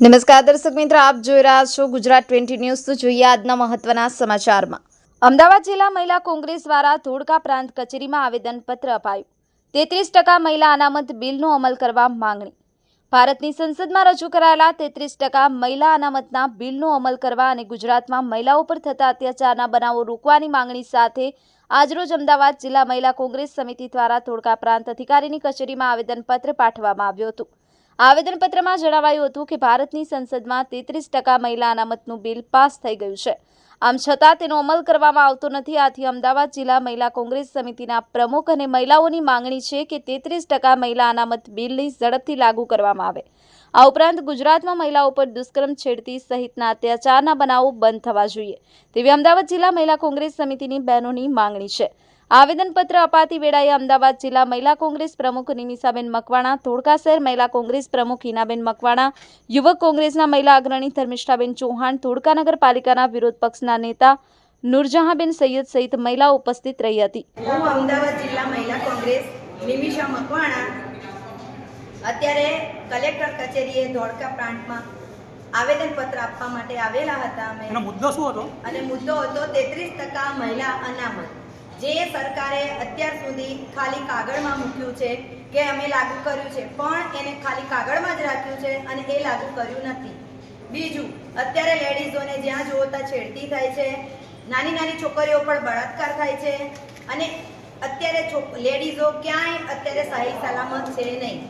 નમસ્કાર દર્શક મિત્રો, આપ જોઈ રહ્યા છો ગુજરાત ટ્વેન્ટી ન્યૂઝ. તો જોઈએ આજના મહત્વના સમાચારમાં. અમદાવાદ જિલ્લા મહિલા કોંગ્રેસ દ્વારા ધોળકા પ્રાંત કચેરીમાં આવેદનપત્ર અપાયું. તેત્રીસ ટકા મહિલા અનામત બિલનો અમલ કરવા માંગણી. ભારતની સંસદમાં રજૂ કરાયેલા તેત્રીસ ટકા મહિલા અનામતના બિલનો અમલ કરવા અને ગુજરાતમાં મહિલાઓ પર થતા અત્યાચારના બનાવો રોકવાની માંગણી સાથે આજરોજ અમદાવાદ જિલ્લા મહિલા કોંગ્રેસ સમિતિ દ્વારા ધોળકા પ્રાંત અધિકારીની કચેરીમાં આવેદનપત્ર પાઠવવામાં આવ્યું હતું. આવેદનપત્રમાં જણાવાયું હતું કે ભારતની સંસદમાં તેત્રીસ ટકા મહિલા અનામતનું બિલ પાસ થઈ ગયું છે. આમ છતાં તેનો અમલ કરવામાં આવતો નથી. આથી અમદાવાદ જિલ્લા મહિલા કોંગ્રેસ સમિતિના પ્રમુખ અને મહિલાઓની માંગણી છે કે તેત્રીસ ટકા મહિલા અનામત બિલની ઝડપથી લાગુ કરવામાં આવે. આ ઉપરાંત ગુજરાતમાં મહિલાઓ પર દુષ્કર્મ છેડતી સહિતના અત્યાચારના બનાવો બંધ થવા જોઈએ. તેવી અમદાવાદ જિલ્લા મહિલા કોંગ્રેસ સમિતિની બહેનોની માંગણી છે. આવેદનપત્ર અપાતી વેળાએ અમદાવાદ જિલ્લા મહિલા કોંગ્રેસ પ્રમુખ નિમિષાબેન મકવાણા ધોળકા શહેર મહિલા કોંગ્રેસ પ્રમુખ હિનાબેન મકવાણા યુવક કોંગ્રેસના મહિલા અગ્રણી ધર્મિષ્ઠાબેન ચૌહાણ ધોળકા નગરપાલિકાના વિરોધ પક્ષના નેતા નૂરજહાંબેન સૈયદ સહિત મહિલાઓ ઉપસ્થિત રહી હતી. હું અમદાવાદ જિલ્લા મહિલા કોંગ્રેસ નિમિષા મકવાણા. અત્યારે કલેક્ટર કચેરીએ ધોળકા પ્રાંતમાં આવેદનપત્ર આપવા માટે આવેલા હતા અમે. મુદ્દો શું હતો? અને મુદ્દો હતો તેત્રીસ ટકા મહિલા અનામત. જે સરકારે અત્યાર સુધી ખાલી કાગળમાં મૂક્યું છે કે અમે લાગુ કર્યું છે, પણ એને ખાલી કાગળમાં જ રાખ્યું છે અને એ લાગુ કર્યું નથી. બીજું, અત્યારે લેડીઝોને જ્યાં જુઓ ત્યાં છેડતી થાય છે, નાની નાની છોકરીઓ પર બળાત્કાર થાય છે અને અત્યારે લેડીઝો ક્યાંય અત્યારે સહી સલામત છે નહીં.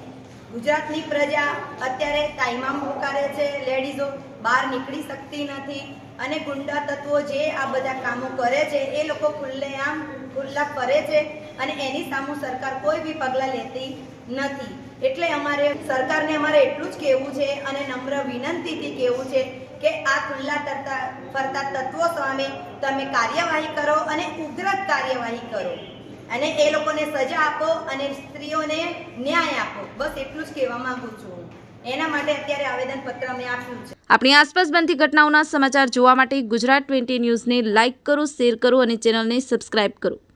ગુજરાતની પ્રજા અત્યારે તાઈમામ પુકારે છે, લેડીઝો બહાર નીકળી શકતી નથી. અને ગુંડા તત્વો જે આ બધા કામો કરે છે, એ લોકો ખુલ્લેઆમ ખુલ્લા કરે છે અને એની સામુ સરકાર કોઈ બી પગલાં લેતી નથી. એટલે અમારે સરકારને અમારે એટલું જ કહેવું છે અને નમ્ર વિનંતીથી કહેવું છે કે આ ખુલ્લા તરતા ફરતા તત્વો સામે તમે કાર્યવાહી કરો અને ઉગ્ર કાર્યવાહી કરો. અને એ લોકોને સજા આપો અને સ્ત્રીઓને ન્યાય આપો. બસ એટલું જ કહેવા માંગુ છું એના માટે અત્યારે આવેદનપત્ર અમે આપ્યું છે. આપણી આસપાસ બનતી ઘટનાઓના સમાચાર જોવા માટે ગુજરાત ટ્વેન્ટી ન્યૂઝને લાઇક કરો, શેર કરો અને ચેનલને સબસ્ક્રાઇબ કરો.